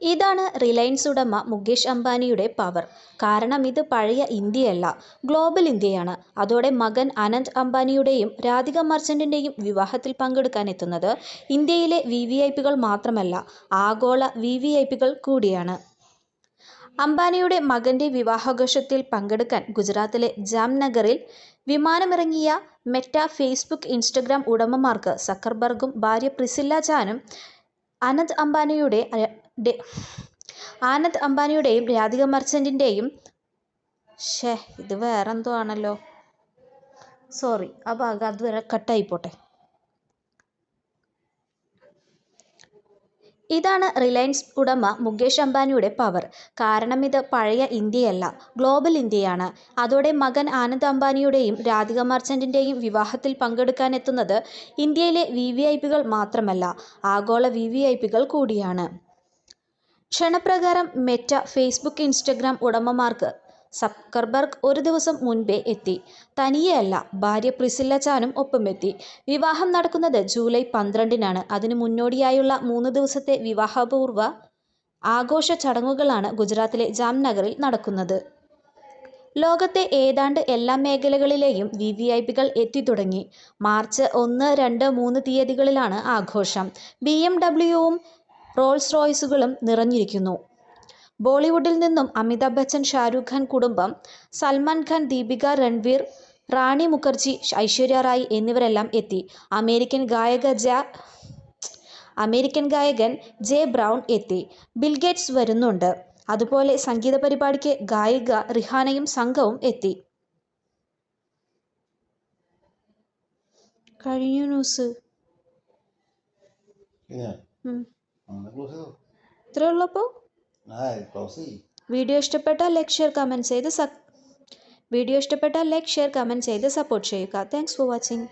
ഇതാണ് റിലയൻസ് ഉടമ മുകേഷ് അംബാനിയുടെ പവർ. കാരണം ഇത് പഴയ ഇന്ത്യയല്ല ഗ്ലോബൽ ഇന്ത്യയാണ്. അതോടെ മകൻ അനന്ത് അംബാനിയുടെയും രാധിക മർച്ചന്റിന്റെയും വിവാഹത്തിൽ പങ്കെടുക്കാൻ എത്തുന്നത് ഇന്ത്യയിലെ വി വി ഐ പികൾ മാത്രമല്ല ആഗോള വി വി ഐ പികൾ കൂടിയാണ്. അംബാനിയുടെ മകന്റെ വിവാഹഘോഷത്തിൽ പങ്കെടുക്കാൻ ഗുജറാത്തിലെ ജാംനഗറിൽ വിമാനമിറങ്ങിയ മെറ്റ ഫേസ്ബുക്ക് ഇൻസ്റ്റഗ്രാം ഉടമമാർക്ക് സക്കർബർഗും ഭാര്യ പ്രിസില്ല ചാനും അനന്ത് അംബാനിയുടെ ആനന്ദ് അംബാനിയുടെയും രാധിക മർച്ചന്റിന്റെയും ഷേ ഇത് വേറെ എന്തോ ആണല്ലോ സോറി ആ ഭാഗം അതുവരെ കട്ടായി പോട്ടെ ഇതാണ് റിലയൻസ് ഉടമ മുകേഷ് അംബാനിയുടെ പവർ. കാരണം ഇത് പഴയ ഇന്ത്യയല്ല ഗ്ലോബൽ ഇന്ത്യയാണ്. അതോടെ മകൻ ആനന്ദ് അംബാനിയുടെയും രാധിക മർച്ചന്റിന്റെയും വിവാഹത്തിൽ പങ്കെടുക്കാൻ എത്തുന്നത് ഇന്ത്യയിലെ വി വി ഐ പികൾ മാത്രമല്ല ആഗോള വി വി ഐ പികൾ കൂടിയാണ്. ക്ഷണപ്രകാരം മെറ്റ ഫേസ്ബുക്ക് ഇൻസ്റ്റഗ്രാം ഉടമമാർക്ക് സക്കർബർഗ് ഒരു ദിവസം മുൻപേ എത്തി. തനിയെയല്ല ഭാര്യ പ്രിസില്ല ചാനും ഒപ്പമെത്തി വിവാഹം നടക്കുന്നത് ജൂലൈ പന്ത്രണ്ടിനാണ്. അതിനു മുന്നോടിയായുള്ള മൂന്ന് ദിവസത്തെ വിവാഹപൂർവ ആഘോഷ ചടങ്ങുകളാണ് ഗുജറാത്തിലെ ജാംനഗറിൽ നടക്കുന്നത്. ലോകത്തെ ഏതാണ്ട് എല്ലാ മേഖലകളിലെയും വി വി ഐ പികൾ എത്തിത്തുടങ്ങി. മാർച്ച് ഒന്ന് രണ്ട് മൂന്ന് തീയതികളിലാണ് ആഘോഷം. ബി എം ഡബ്ല്യുവും റോൾസ് റോയ്സുകളും നിറഞ്ഞിരിക്കുന്നു. ബോളിവുഡിൽ നിന്നും അമിതാഭ് ബച്ചൻ ഷാരൂഖ് ഖാൻ കുടുംബം സൽമാൻ ഖാൻ ദീപിക രൺവീർ റാണി മുഖർജി ഐശ്വര്യ റായ് എന്നിവരെല്ലാം എത്തി. അമേരിക്കൻ ഗായക ജ അമേരിക്കൻ ഗായകൻ ജെ ബ്രൗൺ എത്തി. ബിൽഗേറ്റ്സ് വരുന്നുണ്ട്. അതുപോലെ സംഗീത പരിപാടിക്ക് ഗായിക റിഹാനയും സംഘവും എത്തി. കഴിഞ്ഞു ന്യൂസ്. ഇത്രേ വീഡിയോ ഇഷ്ടപ്പെട്ടാൽ ലൈക്ക് ഷെയർ കമന്റ് ചെയ്ത് വീഡിയോ ഇഷ്ടപ്പെട്ടാൽ ലൈക്ക് ഷെയർ കമന്റ് ചെയ്ത് സപ്പോർട്ട് ചെയ്യുക. Thanks for watching